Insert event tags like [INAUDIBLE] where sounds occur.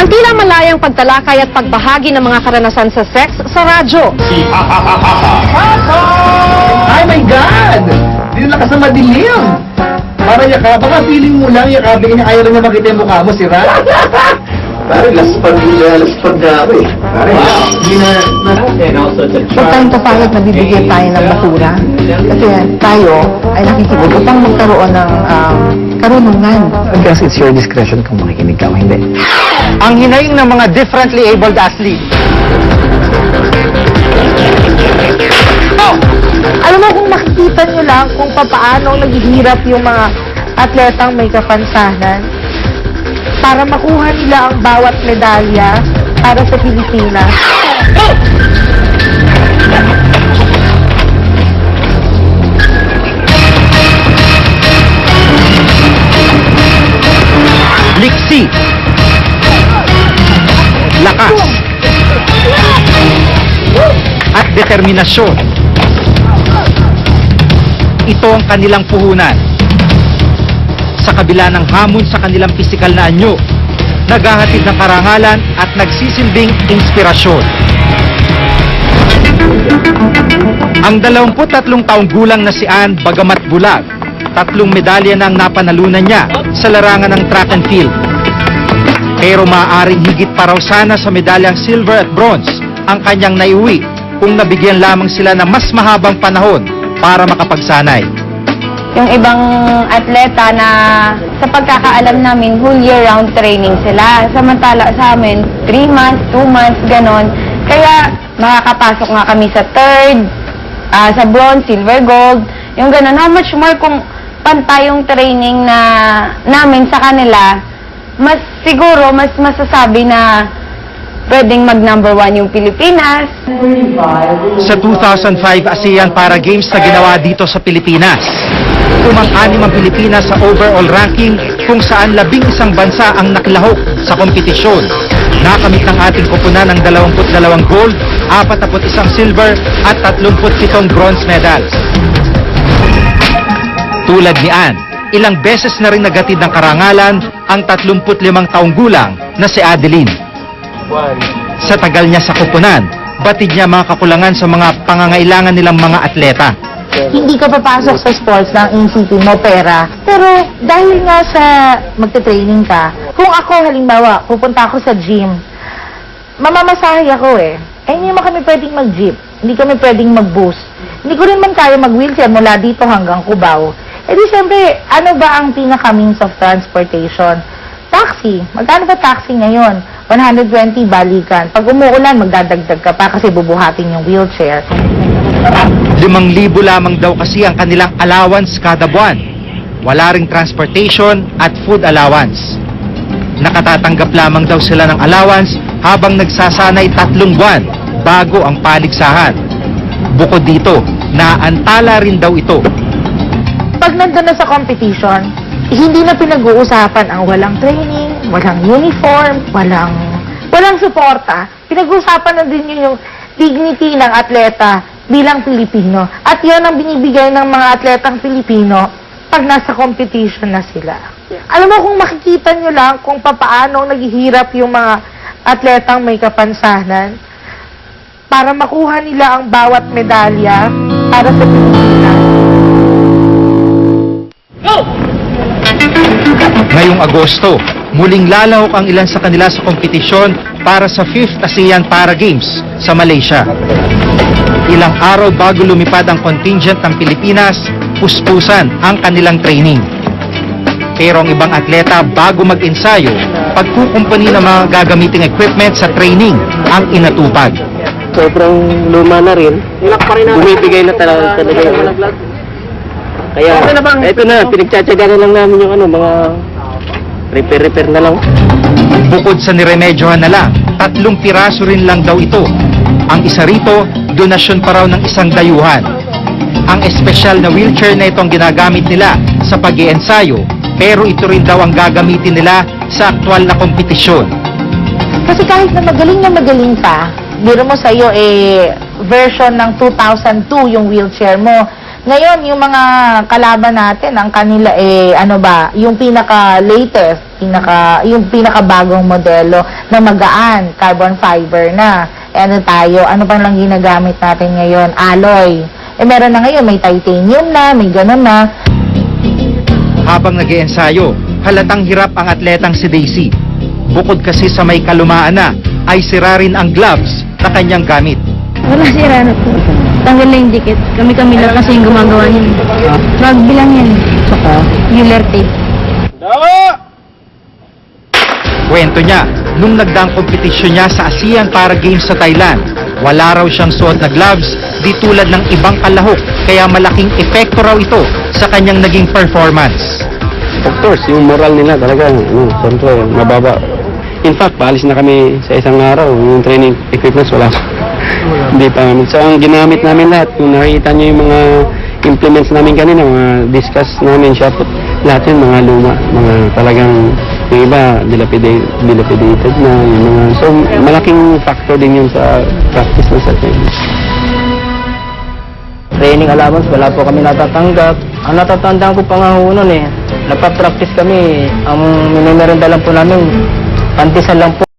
Ang tila malayang pagtalakay at pagbahagi ng mga karanasan sa sex sa radyo. [LAUGHS] Oh my God! Hindi na sa madilim! Para yaka, baka feeling mo lang yakabing niya ayaw na makita yung mukha mo, sira? [LAUGHS] Pare, laspag, laspag na ako eh. Pare, hindi na, na, Huwag tayong papayag na bibigyan tayo ng basura. Kasi tayo ay nakikinig upang magkaroon ng um, karunungan. Because it's your discretion kung makikinig ka o hindi. ang hinaing ng mga differently abled athletes. Alam mo kung makikita nyo lang kung papaano naghihirap yung mga atletang may kapansanan para makuha nila ang bawat medalya para sa Pilipinas. Lakas. At determinasyon. Ito ang kanilang puhunan. Sa kabila ng hamon sa kanilang pisikal na anyo, naghahatid ng karangalan at nagsisilbing inspirasyon. Ang 23 taong gulang na si Ann Bagamat Bulag, tatlong medalya na ang napanalunan niya sa larangan ng track and field. Pero maaaring higit pa raw sana sa medalyang silver at bronze ang kanyang naiuwi kung nabigyan lamang sila ng mas mahabang panahon para makapagsanay. yung ibang atleta na sa pagkakaalam namin, whole year round training sila. Samantala sa amin, 3 months, 2 months, ganon. Kaya makakapasok nga kami sa third, ah, sa bronze, silver, gold, yung ganon. How much more kung pantay yung training na namin sa kanila, mas siguro, mas masasabi na pwedeng mag number one yung Pilipinas, Sa 2005 ASEAN Para Games na ginawa dito sa Pilipinas, umang-anim ang Pilipinas sa overall ranking kung saan labing isang bansa ang nakilahok sa kompetisyon. Nakamit ng ating kupunan ng 22 gold, 41 silver at 37 bronze medals. Tulad ni Ann, ilang beses na rin nagatid ng karangalan ang 35 taong gulang na si Adeline. Sa tagal niya sa kupunan, batid niya mga kakulangan sa mga pangangailangan nilang mga atleta. Hindi ka papasok sa sports nang iisipin mo pera. Pero dahil nga sa magte-training ka, kung ako halimbawa, pupunta ako sa gym, mamamasahe ako eh. Eh, hindi naman kami pwedeng mag-jeep. Hindi kami pwedeng mag-boost. Hindi ko rin man kaya mag-wheelchair mula dito hanggang Cubao. Eh di syempre, ano ba ang pinaka means of transportation? Taxi. Magkano ba taxi ngayon? 120 balikan. Pag umuulan, magdadagdag ka pa kasi bubuhatin yung wheelchair. Limang libo lamang daw kasi ang kanilang allowance kada buwan. Wala ring transportation at food allowance. Nakatatanggap lamang daw sila ng allowance habang nagsasanay tatlong buwan bago ang paligsahan. Bukod dito, naantala rin daw ito nandun na sa competition, hindi na pinag-uusapan ang walang training, walang uniform, walang walang suporta. Pinag-uusapan na din yun yung dignity ng atleta bilang Pilipino. At yun ang binibigay ng mga atletang Pilipino pag nasa competition na sila. Alam mo kung makikita nyo lang kung papaano naghihirap yung mga atletang may kapansanan para makuha nila ang bawat medalya para sa Pilipinas. Ngayong Agosto, muling lalahok ang ilan sa kanila sa kompetisyon para sa 5th ASEAN Para Games sa Malaysia. Ilang araw bago lumipad ang contingent ng Pilipinas, puspusan ang kanilang training. Pero ang ibang atleta bago mag-ensayo, pagkukumpani ng mga gagamiting equipment sa training ang inatupag. sobrang luma na rin, bumibigay na talaga talaga. Kaya, eto na, pinagtsatsaga na lang namin yung ano, mga repair-repair na lang. Bukod sa niremedyohan na lang, tatlong piraso rin lang daw ito. Ang isa rito, donasyon pa raw ng isang dayuhan. Ang espesyal na wheelchair na ito ang ginagamit nila sa pag ensayo pero ito rin daw ang gagamitin nila sa aktwal na kompetisyon. Kasi kahit na magaling na magaling pa, biro mo sa'yo, eh, version ng 2002 yung wheelchair mo, Ngayon, yung mga kalaban natin, ang kanila eh, ano ba, yung pinaka-latest, pinaka, yung pinaka-bagong modelo na magaan, carbon fiber na. Eh, ano tayo, ano pang lang ginagamit natin ngayon? Alloy. Eh, meron na ngayon, may titanium na, may ganun na. Habang nag ensayo halatang hirap ang atletang si Daisy. Bukod kasi sa may kalumaan na, ay sira rin ang gloves na kanyang gamit. Wala sira na po. Tanggal na yung dikit. Kami-kami lang kasi yung gumagawa niyan. Rugby lang yan. Saka? Mueller tape. Kwento niya, nung nagdaang kompetisyon niya sa ASEAN Para Games sa Thailand, wala raw siyang suot na gloves, di tulad ng ibang kalahok, kaya malaking epekto raw ito sa kanyang naging performance. Of course, yung moral nila talaga, ano, siyempre, mababa. In fact, paalis na kami sa isang araw, yung training equipments wala pa. Hindi pa namin. So, ang ginamit namin lahat, kung nakikita niyo yung mga implements namin kanina, mga discuss namin siya, lahat yun mga luma, mga talagang, yung iba, dilapidated, dilapidated na, yung mga, so, malaking factor din yun sa practice na sa training. training allowance, wala po kami natatanggap. Ang natatandaan ko pa nga ho nun eh, nagpa-practice kami, ang minimerenda lang po namin, pantisan lang po.